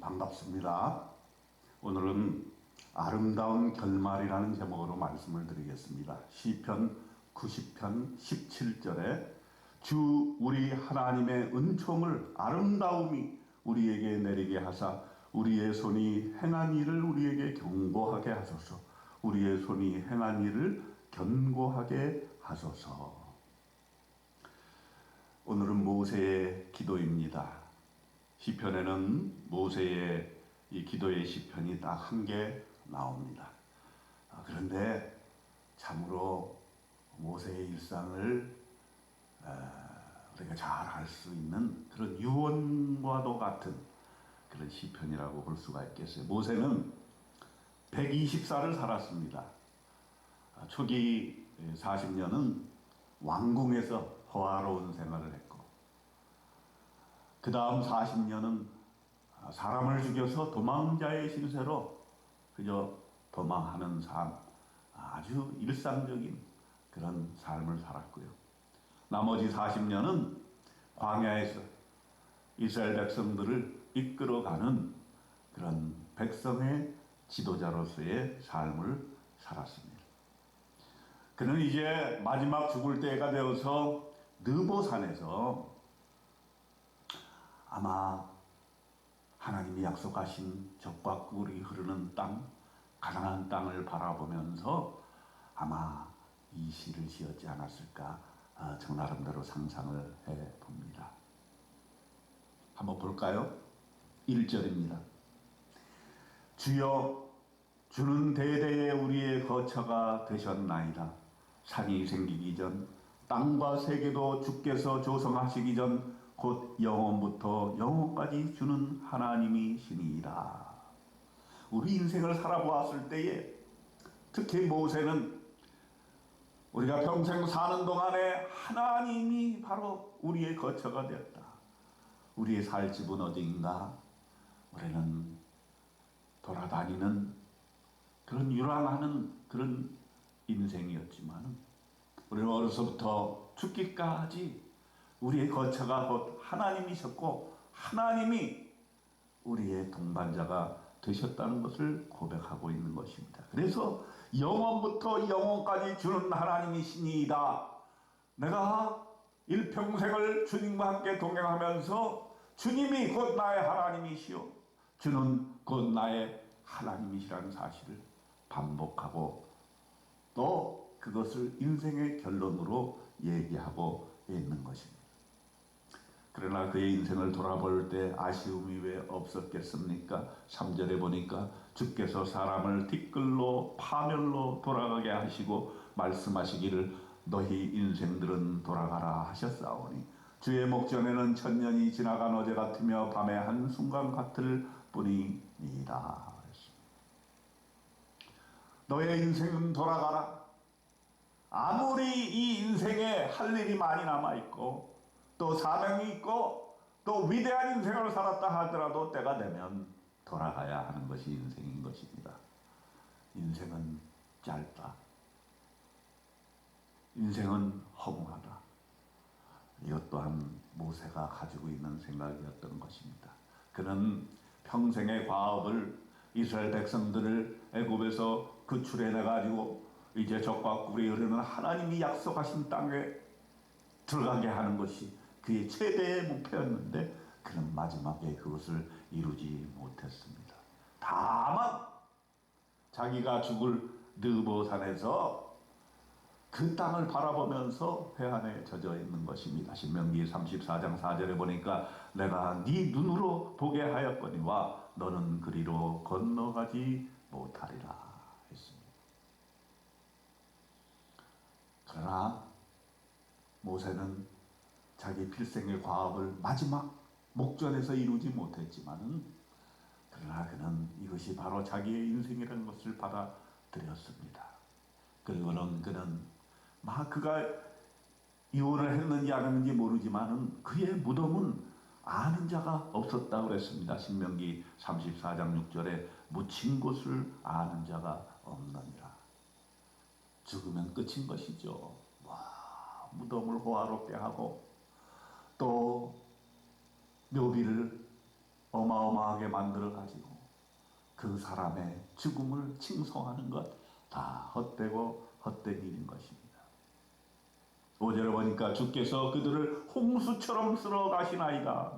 반갑습니다. 오늘은 아름다운 결말이라는 제목으로 말씀을 드리겠습니다. 시편 90편 17절에 주 우리 하나님의 은총을 아름다움이 우리에게 내리게 하사 우리의 손이 행한 일을 우리에게 경고하게 하소서 우리의 손이 행한 일을 견고하게 하소서 오늘은 모세의 기도입니다. 시편에는 모세의 이 기도의 시편이 딱 한 개 나옵니다. 아, 그런데 참으로 모세의 일상을 아, 우리가 잘 알 수 있는 그런 유언과도 같은 그런 시편이라고 볼 수가 있겠어요. 모세는 120살을 살았습니다. 아, 초기 40년은 왕궁에서 호화로운 생활을 했고 그 다음 40년은 사람을 죽여서 도망자의 신세로 그저 도망하는 삶, 아주 일상적인 그런 삶을 살았고요. 나머지 40년은 광야에서 이스라엘 백성들을 이끌어가는 그런 백성의 지도자로서의 삶을 살았습니다. 그는 이제 마지막 죽을 때가 되어서 느보산에서 아마 하나님이 약속하신 적과 꿀이 흐르는 땅, 가난한 땅을 바라보면서 아마 이 시를 지었지 않았을까 어, 저 나름대로 상상을 해 봅니다. 한번 볼까요? 1절입니다. 주여 주는 대대에 우리의 거처가 되셨나이다. 산이 생기기 전 땅과 세계도 주께서 조성하시기 전 곧 영원부터 영원까지 주는 하나님이시니이다. 우리 인생을 살아보았을 때에 특히 모세는 우리가 평생 사는 동안에 하나님이 바로 우리의 거처가 되었다. 우리의 살 집은 어디인가? 우리는 돌아다니는 그런 유랑하는 그런 인생이었지만 우리는 어려서부터 죽기까지 우리의 거처가 곧 하나님이셨고 하나님이 우리의 동반자가 되셨다는 것을 고백하고 있는 것입니다. 그래서 영원부터 영원까지 주는 하나님이시니이다. 내가 일평생을 주님과 함께 동행하면서 주님이 곧 나의 하나님이시요. 주는 곧 나의 하나님이시라는 사실을 반복하고 또 그것을 인생의 결론으로 얘기하고 있는 것입니다. 그러나 그의 인생을 돌아볼 때 아쉬움이 왜 없었겠습니까? 3절에 보니까 주께서 사람을 티끌로 파멸로 돌아가게 하시고 말씀하시기를 너희 인생들은 돌아가라 하셨사오니 주의 목전에는 천년이 지나간 어제 같으며 밤의 한순간 같을 뿐이니라 너의 인생은 돌아가라 아무리 이 인생에 할 일이 많이 남아있고 또 사명이 있고 또 위대한 인생을 살았다 하더라도 때가 되면 돌아가야 하는 것이 인생인 것입니다. 인생은 짧다. 인생은 허무하다. 이것 또한 모세가 가지고 있는 생각이었던 것입니다. 그는 평생의 과업을 이스라엘 백성들을 애굽에서 구출해내 가지고 이제 적과 꿀이 흐르는 하나님이 약속하신 땅에 들어가게 하는 것이 그의 최대의 목표였는데 그는 마지막에 그것을 이루지 못했습니다. 다만 자기가 죽을 느보산에서 그 땅을 바라보면서 회한에 젖어 있는 것입니다. 신명기 34장 4절에 보니까 내가 네 눈으로 보게 하였거니와 너는 그리로 건너가지 못하리라 했습니다. 그러나 모세는 자기 필생의 과업을 마지막 목전에서 이루지 못했지만은 그러나 그는 이것이 바로 자기의 인생이라는 것을 받아들였습니다. 그리고는 그는 막 그가 이혼을 했는지 안 했는지 모르지만은 그의 무덤은 아는 자가 없었다고 그랬습니다. 신명기 34장 6절에 묻힌 곳을 아는 자가 없느니라. 죽으면 끝인 것이죠. 와, 무덤을 호화롭게 하고 또 묘비를 어마어마하게 만들어 가지고 그 사람의 죽음을 칭송하는 것 다 헛되고 헛된 일인 것입니다. 오절에 보니까 주께서 그들을 홍수처럼 쓸어 가시나이다.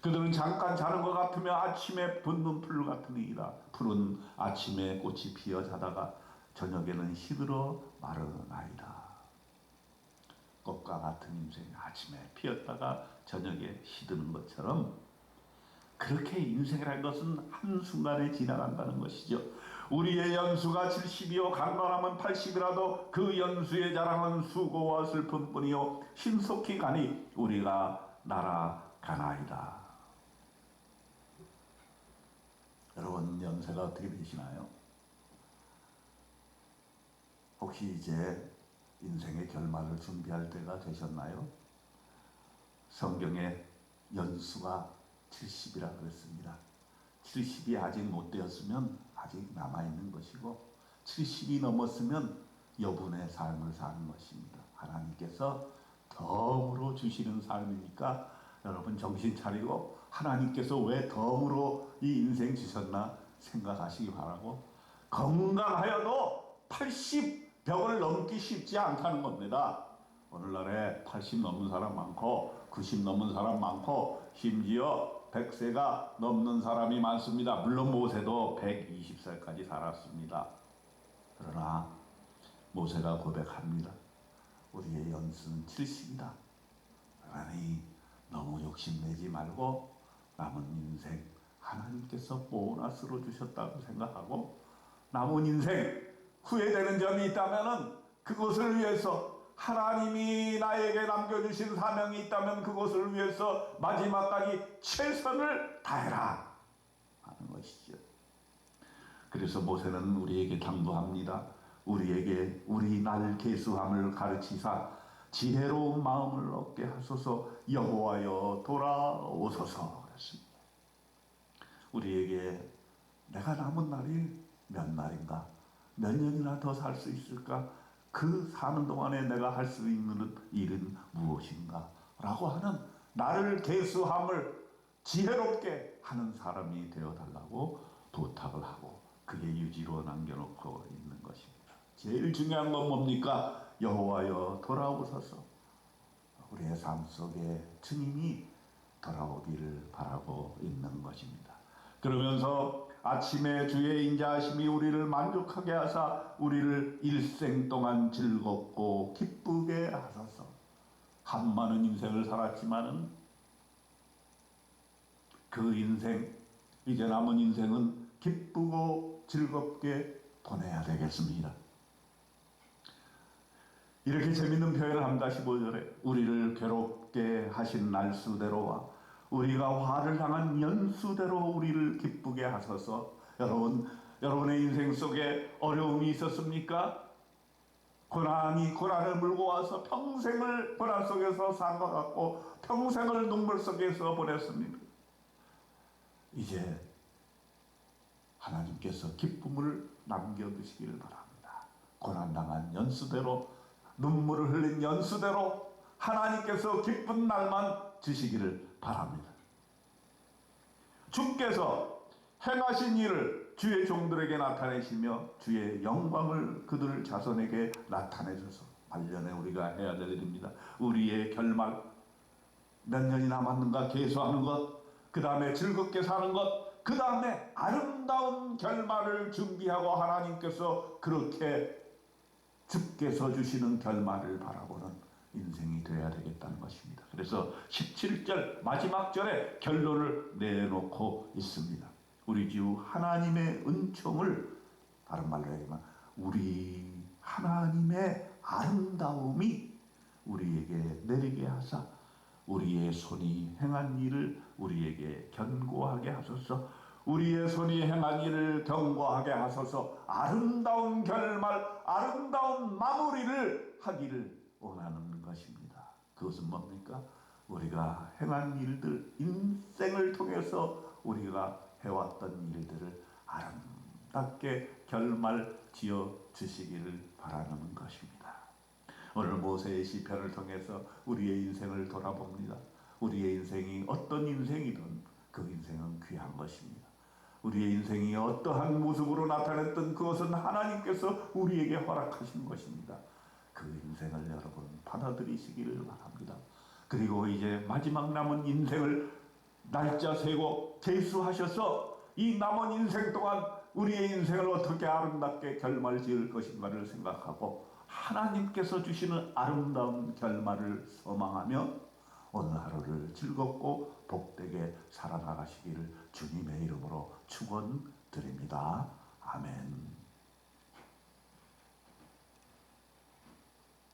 그들은 잠깐 자는 것 같으며 아침에 붙는 풀 이라 푸른 아침에 꽃이 피어 자다가 저녁에는 시들어 마르나이다. 꽃과 같은 인생 아침에 피었다가 저녁에 시드는 것처럼 그렇게 인생이라는 것은 한순간에 지나간다는 것이죠. 우리의 연수가 70이요 강건하면 80이라도 그 연수의 자랑은 수고와 슬픔뿐이요 신속히 가니 우리가 날아가나이다. 여러분 연세가 어떻게 되시나요? 혹시 이제 인생의 결말을 준비할 때가 되셨나요? 성경에 연수가 70이라 그랬습니다. 70이 아직 못 되었으면 아직 남아있는 것이고 70이 넘었으면 여분의 삶을 사는 것입니다. 하나님께서 덤으로 주시는 삶이니까 여러분 정신 차리고 하나님께서 왜 덤으로 이 인생 주셨나 생각하시기 바라고 건강하여도 80 벽을 넘기 쉽지 않다는 겁니다. 오늘날에 80 넘는 사람 많고 90 넘는 사람 많고 심지어 100세가 넘는 사람이 많습니다. 물론 모세도 120살까지 살았습니다. 그러나 모세가 고백합니다. 우리의 연수는 70이다. 그러니 너무 욕심내지 말고 남은 인생 하나님께서 보너스로 주셨다고 생각하고 남은 인생 후회되는 점이 있다면 그것을 위해서 하나님이 나에게 남겨주신 사명이 있다면 그것을 위해서 마지막까지 최선을 다해라 하는 것이죠. 그래서 모세는 우리에게 당부합니다. 우리에게 우리 날 계수함을 가르치사 지혜로운 마음을 얻게 하소서 여호와여 돌아오소서 그랬습니다. 우리에게 내가 남은 날이 몇 날인가 몇 년이나 더 살 수 있을까 그 사는 동안에 내가 할 수 있는 일은 무엇인가 라고 하는 나를 계수함을 지혜롭게 하는 사람이 되어달라고 부탁을 하고 그의 유지로 남겨놓고 있는 것입니다. 제일 중요한 건 뭡니까? 여호와여 돌아오소서. 우리의 삶 속에 주님이 돌아오기를 바라고 있는 것입니다. 그러면서 아침에 주의 인자하심이 우리를 만족하게 하사 우리를 일생 동안 즐겁고 기쁘게 하소서. 한 많은 인생을 살았지만은 그 인생 이제 남은 인생은 기쁘고 즐겁게 보내야 되겠습니다. 이렇게 재밌는 표현을 합니다. 15절에 우리를 괴롭게 하신 날수대로와 우리가 화를 당한 연수대로 우리를 기쁘게 하소서. 여러분, 여러분의 인생 속에 어려움이 있었습니까? 고난이 고난을 물고 와서 평생을 고난 속에서 산 것 같고 평생을 눈물 속에서 보냈습니다. 이제 하나님께서 기쁨을 남겨두시기를 바랍니다. 고난당한 연수대로 눈물을 흘린 연수대로 하나님께서 기쁜 날만 주시기를 바랍니다. 주께서 행하신 일을 주의 종들에게 나타내시며 주의 영광을 그들 자손에게 나타내셔서 말년에 우리가 해야 될 일입니다. 우리의 결말 몇 년이 남았는가 계수하는 것, 그 다음에 즐겁게 사는 것, 그 다음에 아름다운 결말을 준비하고 하나님께서 그렇게 주께서 주시는 결말을 바라보는 인생이 되어야 되겠다는 것입니다. 그래서 17절 마지막 절에 결론을 내놓고 있습니다. 우리 주 하나님의 은총을 다른 말로 하면 우리 하나님의 아름다움이 우리에게 내리게 하사 우리의 손이 행한 일을 우리에게 견고하게 하소서 우리의 손이 행한 일을 견고하게 하소서 아름다운 결말 아름다운 마무리를 하기를 원하는 것입니다. 그것은 뭡니까? 우리가 행한 일들 인생을 통해서 우리가 해왔던 일들을 아름답게 결말 지어 주시기를 바라는 것입니다. 오늘 모세의 시편을 통해서 우리의 인생을 돌아봅니다. 우리의 인생이 어떤 인생이든 그 인생은 귀한 것입니다. 우리의 인생이 어떠한 모습으로 나타냈던 그것은 하나님께서 우리에게 허락하신 것입니다. 그 인생을 여러분 받아들이시기를 바랍니다. 그리고 이제 마지막 남은 인생을 날짜 세고 계수하셔서 이 남은 인생 동안 우리의 인생을 어떻게 아름답게 결말 지을 것인가를 생각하고 하나님께서 주시는 아름다운 결말을 소망하며 오늘 하루를 즐겁고 복되게 살아나가시기를 주님의 이름으로 축원드립니다. 아멘.